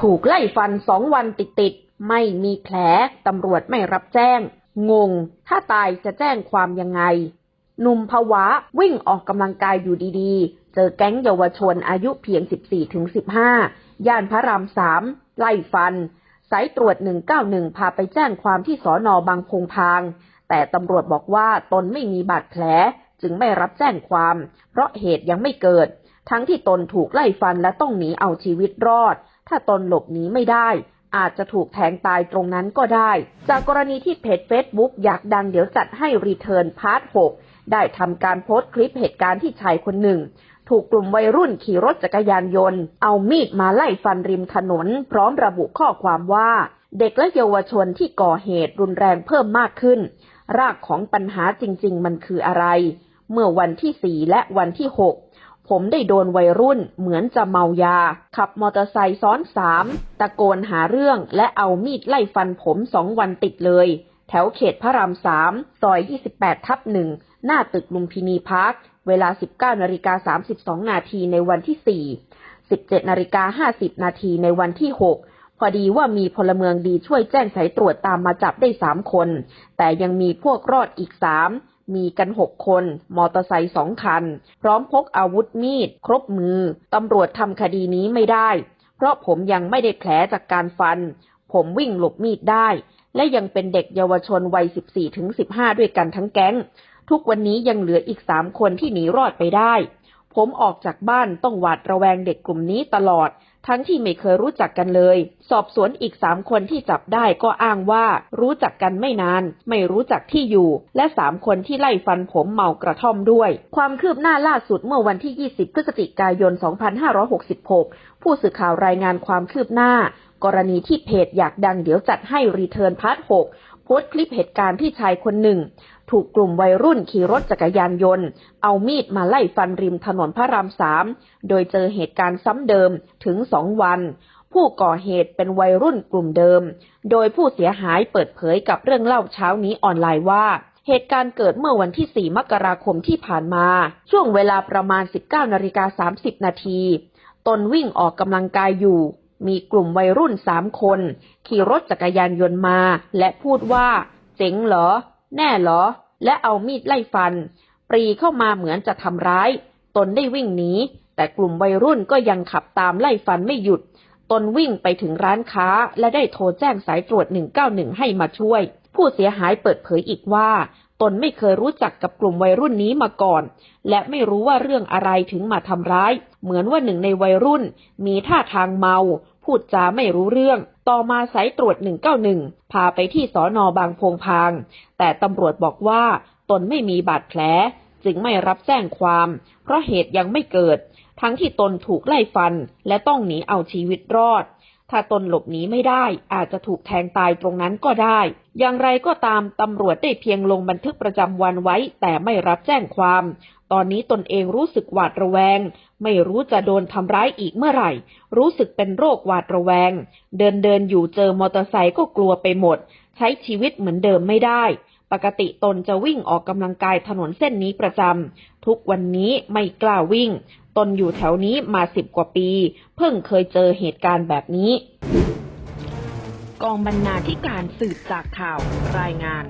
ถูกไล่ฟันสองวันติดๆไม่มีแผล ตำรวจไม่รับแจ้ง งง ถ้าตายจะแจ้งความยังไง หนุ่มภาวะวิ่งออกกำลังกายอยู่ดีๆ เจอแก๊งเยาวชนอายุเพียง 14-15 ย่านพระรามสามไล่ฟัน สายตรวจ 191 พาไปแจ้งความที่สอนอบางพงพาง แต่ตำรวจบอกว่าตนไม่มีบาดแผล จึงไม่รับแจ้งความ เพราะเหตุยังไม่เกิด ทั้งที่ตนถูกไล่ฟันและต้องหนีเอาชีวิตรอด ถ้าตนหลบหนีไม่ได้ อาจจะถูกแทงตายตรงนั้นก็ได้ จากกรณีที่เพจ Facebook อยากดังเดี๋ยวจัดให้รีเทิร์นพาร์ท 6 ได้ทำการโพสต์คลิปเหตุการณ์ที่ชายคนหนึ่ง ถูกกลุ่มวัยรุ่นขี่รถจักรยานยนต์ เอามีดมาไล่ฟันริมถนน พร้อมระบุข้อความว่า เด็กและเยาวชนที่ก่อเหตุรุนแรงเพิ่มมากขึ้น รากของปัญหาจริง ๆ มันคืออะไร เมื่อวันที่ 4 และวันที่ 6 ผมได้โดนวัยรุ่นเหมือนจะเมายา ขับมอเตอร์ไซค์ซ้อนสามตะโกนหาเรื่องและเอามีดไล่ฟันผมสองวันติดเลย แถวเขตพระรามสามซอย 28 ทับหนึ่งหน้าตึกลุมพินีพาร์ค เวลา 19นาฬิกา32 นาทีในวันที่ 4 17นาฬิกา50 นาทีในวันที่ 6พอดีว่ามีพลเมืองดีช่วยแจ้งสายตรวจตามมาจับได้3คน แต่ยังมีพวกรอดอีก3มี มีกันหกคน มอเตอร์ไซค์สองคัน พร้อมพกอาวุธมีด ครบมือ ตำรวจทำคดีนี้ไม่ได้ เพราะผมยังไม่ได้แผลจากการฟัน ผมวิ่งหลบมีดได้ และยังเป็นเด็กเยาวชนวัย 14-15 ด้วยกันทั้งแก๊ง ทุกวันนี้ยังเหลืออีกสามคนที่หนีรอดไปได้ ผมออกจากบ้านต้องหวาดระแวงเด็กกลุ่มนี้ตลอด ทั้งที่ไม่เคยรู้จักกันเลย สอบสวนอีกสามคนที่จับได้ก็อ้างว่า รู้จักกันไม่นาน ไม่รู้จักที่อยู่ และสามคนที่ไล่ฟันผมเมากระท่อมด้วย ความคืบหน้าล่าสุดเมื่อวันที่ 20 พฤศจิกายน 2566 ผู้สื่อข่าวรายงานความคืบหน้า กรณีที่เพจอยากดังเดี๋ยวจัดให้รีเทิร์นพาร์ท 6 โพสต์คลิปเหตุการณ์ที่ชายคนหนึ่ง ถูกกลุ่มวัยรุ่นขี่รถจักรยานยนต์ เอามีดมาไล่ฟันริมถนนพระรามสามโดยเจอเหตุการณ์ซ้ำเดิมถึงสองวัน ผู้ก่อเหตุเป็นวัยรุ่นกลุ่มเดิม โดยผู้เสียหายเปิดเผยกับเรื่องเล่าเช้านี้ออนไลน์ว่าเหตุการณ์เกิดเมื่อวันที่ 4 มกราคมที่ผ่านมา ช่วงเวลาประมาณ 19นาฬิกา30 นาที ตนวิ่งออกกำลังกายอยู่ มีกลุ่มวัยรุ่นสามคน ขี่รถจักรยานยนต์มา และพูดว่า เจ๋งเหรอ แน่เหรอ และเอามีดไล่ฟัน ปรีเข้ามาเหมือนจะทำร้าย ตนได้วิ่งหนีแต่กลุ่มวัยรุ่นก็ยังขับตามไล่ฟันไม่หยุด ตนวิ่งไปถึงร้านค้าและได้โทรแจ้งสายตรวจ 191 ให้มาช่วย ผู้เสียหายเปิดเผยอีกว่า ตนไม่เคยรู้จักกับกลุ่มวัยรุ่นนี้มาก่อน และไม่รู้ว่าเรื่องอะไรถึงมาทำร้าย เหมือนว่าหนึ่งในวัยรุ่น มีท่าทางเมา พูดจาไม่รู้เรื่อง ต่อมาสายตรวจ 191 พาไปที่สอนอบางพงพาง แต่ตำรวจบอกว่าตนไม่มีบาดแผล จึงไม่รับแจ้งความ เพราะเหตุยังไม่เกิด ทั้งที่ตนถูกไล่ฟัน และต้องหนีเอาชีวิตรอด ถ้าตนหลบหนีไม่ได้อาจจะถูกแทงตายตรงนั้นก็ได้ อย่างไรก็ตามตำรวจได้เพียงลงบันทึกประจำวันไว้ แต่ไม่รับแจ้งความ ตอนนี้ตนเองรู้สึกหวาดระแวง ไม่รู้จะโดนทำร้ายอีกเมื่อไหร่ รู้สึกเป็นโรคหวาดระแวง เดินเดินอยู่เจอมอเตอร์ไซค์ก็กลัวไปหมด ใช้ชีวิตเหมือนเดิมไม่ได้ ปกติตนจะวิ่งออกกำลังกายถนนเส้นนี้ประจำทุกวันนี้ไม่กล้าวิ่ง ตนอยู่แถวนี้มาสิบกว่าปี เพิ่งเคยเจอเหตุการณ์แบบนี้ กองบรรณาธิการสืบจากข่าวรายงาน